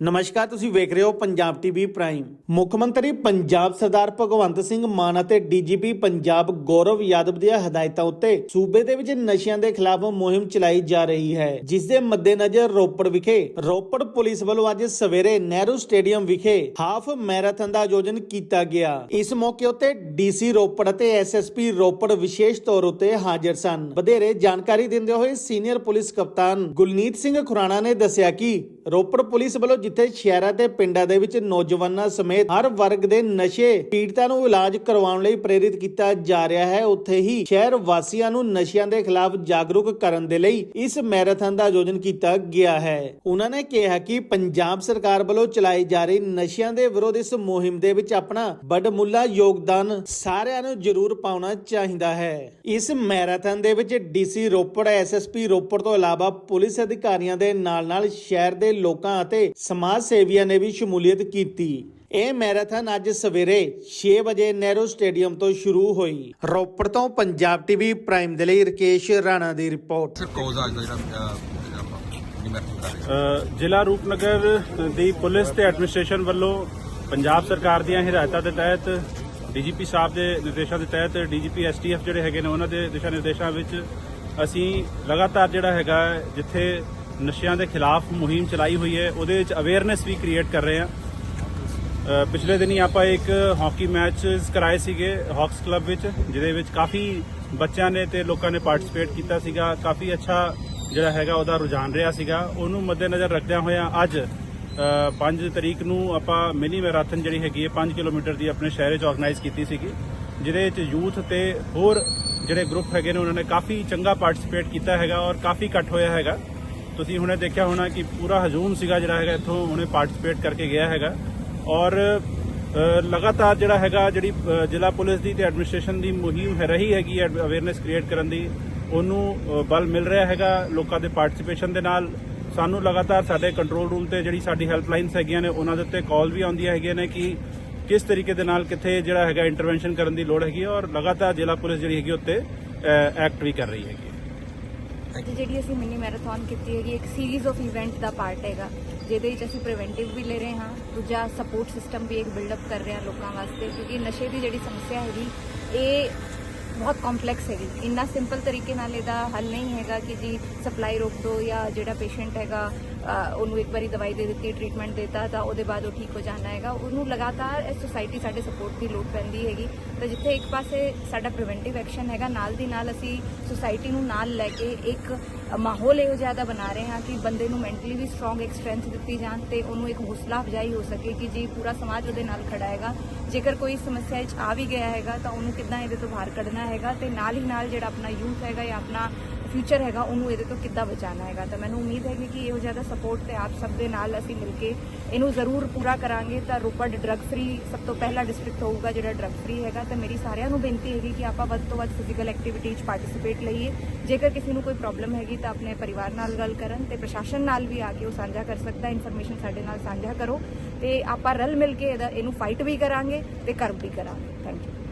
ਨਮਸਕਾਰ, ਤੁਸੀਂ ਵੇਖ ਰਹੇ ਹੋ ਪੰਜਾਬ ਟੀਵੀ ਪ੍ਰਾਈਮ। ਮੁੱਖ ਮੰਤਰੀ ਪੰਜਾਬ ਸਰਦਾਰ ਭਗਵੰਤ ਸਿੰਘ ਮਾਨ ਅਤੇ ਡੀਜੀਪੀ ਪੰਜਾਬ ਗੌਰਵ ਯਾਦਵ ਦੀਆਂ ਹਦਾਇਤਾਂ ਉੱਤੇ ਸੂਬੇ ਦੇ ਵਿੱਚ ਨਸ਼ਿਆਂ ਦੇ ਖਿਲਾਫ ਮੁਹਿੰਮ ਚਲਾਈ ਜਾ ਰਹੀ ਹੈ, ਜਿਸ ਦੇ ਮੱਦੇਨਜ਼ਰ ਰੋਪੜ ਵਿਖੇ, ਰੋਪੜ ਪੁਲਿਸ ਵੱਲੋਂ ਅੱਜ ਸਵੇਰੇ ਨਹਿਰੂ ਸਟੇਡੀਅਮ ਵਿਖੇ ਹਾਫ ਮੈਰਾਥਨ ਦਾ ਆਯੋਜਨ ਕੀਤਾ ਗਿਆ। ਇਸ ਮੌਕੇ ਉੱਤੇ ਡੀਸੀ ਰੋਪੜ ਅਤੇ ਐਸਐਸਪੀ ਰੋਪੜ ਵਿਸ਼ੇਸ਼ ਤੌਰ ਉੱਤੇ ਹਾਜ਼ਰ ਸਨ। ਵਧੇਰੇ ਜਾਣਕਾਰੀ ਦਿੰਦੇ ਹੋਏ ਸੀਨੀਅਰ ਪੁਲਿਸ ਕਪਤਾਨ ਗੁਲਨੀਤ ਸਿੰਘ ਖੁਰਾਣਾ ਨੇ ਦੱਸਿਆ ਕਿ ਰੋਪੜ ਪੁਲਿਸ ਵੱਲੋਂ ਜਿੱਥੇ ਸ਼ਹਿਰਾਂ ਤੇ ਪਿੰਡਾਂ ਦੇ ਵਿੱਚ ਨੌਜਵਾਨਾਂ ਸਮੇਤ ਹਰ ਵਰਗ ਦੇ ਨਸ਼ੇ, ਪੀੜਤਾਂ ਨੂੰ ਇਲਾਜ ਕਰਵਾਉਣ ਲਈ ਪ੍ਰੇਰਿਤ ਕੀਤਾ ਜਾ ਰਿਹਾ ਹੈ। ਉੱਥੇ ਹੀ ਸ਼ਹਿਰ ਵਾਸੀਆਂ ਨੂੰ ਨਸ਼ਿਆਂ ਦੇ ਖਿਲਾਫ ਜਾਗਰੂਕ ਕਰਨ ਦੇ ਲਈ ਇਸ ਮੈਰਾਥਨ ਦਾ ਆਯੋਜਨ ਕੀਤਾ ਗਿਆ ਹੈ। ਉਹਨਾਂ ਨੇ ਕਿਹਾ ਕਿ ਪੰਜਾਬ ਸਰਕਾਰ ਵੱਲੋਂ ਚਲਾਈ ਜਾ ਰਹੀ ਨਸ਼ਿਆਂ ਦੇ ਵਿਰੋਧ ਇਸ ਮੁਹਿੰਮ ਦੇ ਵਿੱਚ ਆਪਣਾ ਵੱਡਮੁੱਲਾ ਯੋਗਦਾਨ ਸਾਰਿਆਂ ਨੂੰ ਜ਼ਰੂਰ ਪਾਉਣਾ ਚਾਹੀਦਾ ਹੈ। ਇਸ ਮੈਰਾਥਨ ਦੇ ਵਿੱਚ ਡੀਸੀ ਰੋਪੜ ਐਸਐਸਪੀ ਰੋਪੜ ਤੋਂ ਇਲਾਵਾ ਪੁਲਿਸ ਅਧਿਕਾਰੀਆਂ ਦੇ ਨਾਲ-ਨਾਲ ਸ਼ਹਿਰ ਦੇ ਲੋਕਾਂ ਅਤੇ ਸਮਾਜ ਸੇਵੀਆਂ ਨੇ ਵੀ ਸ਼ਮੂਲੀਅਤ ਕੀਤੀ। ਇਹ ਮੈਰਾਥਨ ਅੱਜ ਸਵੇਰੇ 6 ਵਜੇ ਨਹਿਰੂ ਸਟੇਡੀਅਮ ਤੋਂ ਸ਼ੁਰੂ ਹੋਈ। ਰੋਪੜ ਤੋਂ ਪੰਜਾਬ ਟੀਵੀ ਪ੍ਰਾਈਮ ਦੇ ਲਈ ਰਕੇਸ਼ ਰਾਣਾ ਦੀ ਰਿਪੋਰਟ। ਸਰ ਕੋਜ਼ ਅੱਜ ਦਾ ਜਿਹੜਾ ਜ਼ਿਲ੍ਹਾ ਰੂਪਨਗਰ ਦੀ ਪੁਲਿਸ ਤੇ ਐਡਮਿਨਿਸਟ੍ਰੇਸ਼ਨ ਵੱਲੋਂ ਪੰਜਾਬ ਸਰਕਾਰ ਦੀਆਂ ਹਦਾਇਤਾਂ ਦੇ ਤਹਿਤ ਡੀਜੀਪੀ ਸਾਹਿਬ ਦੇ ਨਿਰਦੇਸ਼ਾਂ ਦੇ ਤਹਿਤ ਡੀਜੀਪੀ ਐਸਟੀਐਫ ਜਿਹੜੇ ਹੈਗੇ ਨੇ ਉਹਨਾਂ ਦੇ ਦਿਸ਼ਾ ਨਿਰਦੇਸ਼ਾਂ ਵਿੱਚ ਅਸੀਂ ਲਗਾਤਾਰ ਜਿਹੜਾ ਹੈਗਾ ਜਿੱਥੇ ਨਸ਼ਿਆਂ ਦੇ ਖਿਲਾਫ ਮੁਹਿੰਮ ਚਲਾਈ ਹੋਈ ਹੈ, ਉਹਦੇ ਵਿੱਚ ਅਵੇਅਰਨੈਸ ਵੀ ਕ੍ਰੀਏਟ ਕਰ ਰਹੇ ਹਾਂ। ਪਿਛਲੇ ਦਿਨੀ ਆਪਾਂ ਇੱਕ ਹਾਕੀ ਮੈਚ ਕਰਾਏ ਸੀਗੇ ਹਾਕਸ ਕਲੱਬ ਵਿੱਚ, ਜਿਹਦੇ ਵਿੱਚ ਕਾਫੀ ਬੱਚਿਆਂ ਨੇ ਤੇ ਲੋਕਾਂ ਨੇ ਪਾਰਟਿਸਿਪੇਟ ਕੀਤਾ ਸੀਗਾ। ਕਾਫੀ ਅੱਛਾ ਜਿਹੜਾ ਹੈਗਾ, ਉਹਦਾ ਰੁਝਾਨ ਰਿਹਾ ਸੀਗਾ। ਉਹਨੂੰ ਮੱਦੇਨਜ਼ਰ ਰੱਖਦਿਆਂ ਹੋਇਆਂ ਅੱਜ 5 ਤਰੀਕ ਨੂੰ ਆਪਾਂ ਮਿਨੀ ਮੈਰਾਥਨ ਜਿਹੜੀ ਹੈਗੀ ਹੈ 5 ਕਿਲੋਮੀਟਰ ਦੀ ਆਪਣੇ ਸ਼ਹਿਰ 'ਚ ਆਰਗੇਨਾਈਜ਼ ਕੀਤੀ ਸੀਗੀ, ਜਿਹਦੇ ਵਿੱਚ ਯੂਥ ਤੇ ਹੋਰ ਜਿਹੜੇ ਗਰੁੱਪ ਹੈਗੇ ਨੇ, ਉਹਨਾਂ ਨੇ ਕਾਫੀ ਚੰਗਾ ਪਾਰਟਿਸਿਪੇਟ ਕੀਤਾ ਹੈਗਾ ਔਰ ਕਾਫੀ ਇਕੱਠ ਹੋਇਆ ਹੈਗਾ। ਤੁਸੀਂ ਹੁਣੇ ਦੇਖਿਆ ਹੋਣਾ ਕਿ ਪੂਰਾ ਹਜੂਮ ਸੀਗਾ ਜਿਹੜਾ ਹੈਗਾ, ਇੱਥੋਂ ਉਹਨੇ ਪਾਰਟਿਸਿਪੇਟ ਕਰਕੇ ਗਿਆ ਹੈਗਾ। ਔਰ ਲਗਾਤਾਰ ਜਿਹੜਾ ਹੈਗਾ, ਜਿਹੜੀ ਜ਼ਿਲ੍ਹਾ ਪੁਲਿਸ ਦੀ ਤੇ ਐਡਮਿਨਿਸਟ੍ਰੇਸ਼ਨ ਦੀ ਮੁਹਿੰਮ ਹੈ, ਰਹੀ ਹੈਗੀ ਹੈ ਅਵੇਅਰਨੈਸ ਕ੍ਰੀਏਟ ਕਰਨ ਦੀ, ਉਹਨੂੰ ਬਲ ਮਿਲ ਰਿਹਾ ਹੈਗਾ ਲੋਕਾਂ ਦੇ ਪਾਰਟਿਸਿਪੇਸ਼ਨ ਦੇ ਨਾਲ। ਸਾਨੂੰ ਲਗਾਤਾਰ ਸਾਡੇ ਕੰਟਰੋਲ ਰੂਮ ਤੇ ਜਿਹੜੀ ਸਾਡੀ ਹੈਲਪਲਾਈਨਸ ਹੈਗੀਆਂ ਨੇ, ਉਹਨਾਂ ਦੇ ਉੱਤੇ ਕਾਲ ਵੀ ਆਉਂਦੀਆਂ ਹੈਗੀਆਂ ਨੇ ਕਿ ਕਿਸ ਤਰੀਕੇ ਦੇ ਨਾਲ ਕਿੱਥੇ ਜਿਹੜਾ ਹੈਗਾ ਇੰਟਰਵੈਂਸ਼ਨ ਕਰਨ ਦੀ ਲੋੜ ਹੈਗੀ ਹੈ। ਔਰ ਲਗਾਤਾਰ ਜ਼ਿਲ੍ਹਾ ਪੁਲਿਸ ਜਿਹੜੀ ਹੈਗੀ ਉੱਤੇ ਐਕਟ ਵੀ ਕਰ ਰਹੀ ਹੈਗੀ ਅੱਜ ਜਿਹੜੀ ਅਸੀਂ ਮਿੰਨੀ ਮੈਰਾਥਨ ਕੀਤੀ ਹੈਗੀ, ਇੱਕ ਸੀਰੀਜ਼ ਆਫ ਇਵੈਂਟ ਦਾ ਪਾਰਟ ਹੈਗਾ, ਜਿਹਦੇ ਵਿੱਚ ਅਸੀਂ ਪ੍ਰੀਵੈਂਟਿਵ ਵੀ ਲੈ ਰਹੇ ਹਾਂ, ਦੂਜਾ ਸਪੋਰਟ ਸਿਸਟਮ ਵੀ ਇੱਕ ਬਿਲਡ ਅਪ ਕਰ ਰਹੇ ਹਾਂ ਲੋਕਾਂ ਵਾਸਤੇ, ਕਿਉਂਕਿ ਨਸ਼ੇ ਦੀ ਜਿਹੜੀ ਸਮੱਸਿਆ ਹੈਗੀ, ਇਹ ਬਹੁਤ ਕੰਪਲੈਕਸ ਹੈਗੀ। ਇੰਨਾ ਸਿੰਪਲ ਤਰੀਕੇ ਨਾਲ ਇਹਦਾ ਹੱਲ ਨਹੀਂ ਹੈਗਾ ਕਿ ਜੀ ਸਪਲਾਈ ਰੋਕ ਦੋ ਜਾਂ ਜਿਹੜਾ ਪੇਸ਼ੈਂਟ ਹੈਗਾ ਉਹਨੂੰ ਇੱਕ ਵਾਰੀ ਦਵਾਈ ਦੇ ਦਿੱਤੀ ਟ੍ਰੀਟਮੈਂਟ ਦਿੱਤਾ, ਤਾਂ ਉਹਦੇ ਬਾਅਦ ਉਹ ਠੀਕ ਹੋ ਜਾਣਾ ਹੈਗਾ। ਉਹਨੂੰ ਲਗਾਤਾਰ ਇਹ ਸੋਸਾਇਟੀ ਸਾਡੇ ਸਪੋਰਟ ਦੀ ਲੋੜ ਪੈਂਦੀ ਹੈਗੀ। ਤਾਂ ਜਿੱਥੇ ਇੱਕ ਪਾਸੇ ਸਾਡਾ ਪ੍ਰੀਵੈਂਟਿਵ ਐਕਸ਼ਨ ਹੈਗਾ, ਨਾਲ ਦੀ ਨਾਲ ਅਸੀਂ ਸੋਸਾਇਟੀ ਨੂੰ ਨਾਲ ਲੈ ਕੇ ਇੱਕ ਮਾਹੌਲ ਇਹੋ ਜਿਹਾ ਦਾ ਬਣਾ ਰਹੇ ਹਾਂ ਕਿ ਬੰਦੇ ਨੂੰ ਮੈਂਟਲੀ ਵੀ ਸਟਰੋਂਗ ਇੱਕ ਸਟਰੈਂਥ ਦਿੱਤੀ ਜਾਣ ਤੇ ਉਹਨੂੰ ਇੱਕ ਹੌਸਲਾ ਅਫਜਾਈ ਹੋ ਸਕੇ ਕਿ ਜੀ ਪੂਰਾ ਸਮਾਜ ਉਹਦੇ ਨਾਲ ਖੜਾ ਹੈਗਾ। ਜੇਕਰ ਕੋਈ ਸਮੱਸਿਆ ਵਿੱਚ ਆ ਵੀ ਗਿਆ ਹੈਗਾ, ਤਾਂ ਉਹਨੂੰ ਕਿੱਦਾਂ ਇਹਦੇ ਤੋਂ ਬਾਹਰ ਕੱਢਣਾ ਹੈਗਾ ਤੇ ਨਾਲ ਹੀ ਨਾਲ ਜਿਹੜਾ ਆਪਣਾ ਯੂਥ ਹੈਗਾ ਜਾਂ ਆਪਣਾ ਫਿਊਚਰ ਹੈਗਾ, ਉਹਨੂੰ ਇਹਦੇ ਤੋਂ ਕਿੱਦਾਂ ਬਚਾਉਣਾ ਹੈਗਾ? ਤਾਂ ਮੈਨੂੰ ਉਮੀਦ ਹੈ ਕਿ ਇਹੋ ਜਿਹਾ ਸਪੋਰਟ ਤੇ ਆਪ ਸਭ ਦੇ ਨਾਲ ਅਸੀਂ ਮਿਲ ਕੇ ਇਹਨੂੰ ਜ਼ਰੂਰ ਪੂਰਾ ਕਰਾਂਗੇ। ਤਾਂ ਰੋਪੜ ਡਰੱਗ ਫ੍ਰੀ ਸਭ ਤੋਂ ਪਹਿਲਾ ਡਿਸਟ੍ਰਿਕਟ ਹੋਊਗਾ ਜਿਹੜਾ ਡਰੱਗ ਫ੍ਰੀ ਹੈਗਾ। ਤਾਂ ਮੇਰੀ ਸਾਰਿਆਂ ਨੂੰ ਬੇਨਤੀ ਹੈਗੀ ਕਿ ਆਪਾਂ ਵੱਧ ਤੋਂ ਵੱਧ ਫਿਜ਼ੀਕਲ ਐਕਟੀਵਿਟੀ 'ਚ ਪਾਰਟਿਸਿਪੇਟ ਲਈਏ। ਜੇਕਰ ਕਿਸੇ ਨੂੰ ਕੋਈ ਪ੍ਰੋਬਲਮ ਹੈਗੀ ਤਾਂ ਆਪਣੇ ਪਰਿਵਾਰ ਨਾਲ ਗੱਲ ਕਰਨ ਤੇ ਪ੍ਰਸ਼ਾਸਨ ਨਾਲ ਵੀ ਆ ਕੇ ਉਹ ਸਾਂਝਾ ਕਰ ਸਕਦਾ ਇਨਫੋਰਮੇਸ਼ਨ ਸਾਡੇ ਨਾਲ ਸਾਂਝਾ ਕਰੋ ਤੇ ਆਪਾਂ ਰਲ ਮਿਲ ਕੇ ਇਹਦਾ ਇਹਨੂੰ ਫਾਈਟ ਵੀ ਕਰਾਂਗੇ ਤੇ ਕਰਬ ਵੀ ਕਰਾਂਗੇ। Thank you